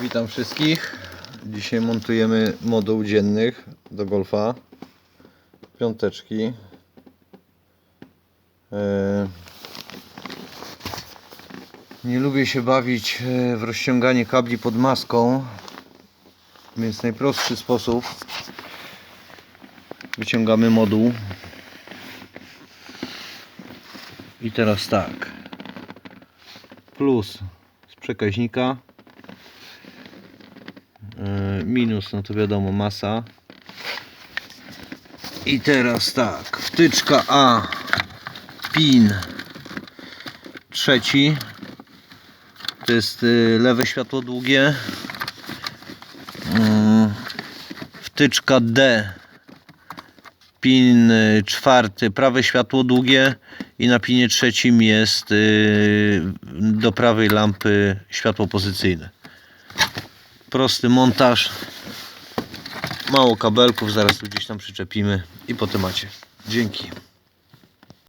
Witam wszystkich. Dzisiaj montujemy moduł dziennych do golfa. Piąteczki. E, Nie lubię się bawić e, w rozciąganie kabli pod maską, więc najprostszy sposób wyciągamy moduł. I teraz tak. Plus z przekaźnika minus, no to wiadomo, masa. I teraz tak, wtyczka A, pin trzeci, to jest y, lewe światło długie. Yy, Wtyczka D, pin czwarty, prawe światło długie i na pinie trzecim jest do prawej lampy światło pozycyjne prosty montaż. Mało kabelków zaraz tu gdzieś tam przyczepimy i po temacie. Dzięki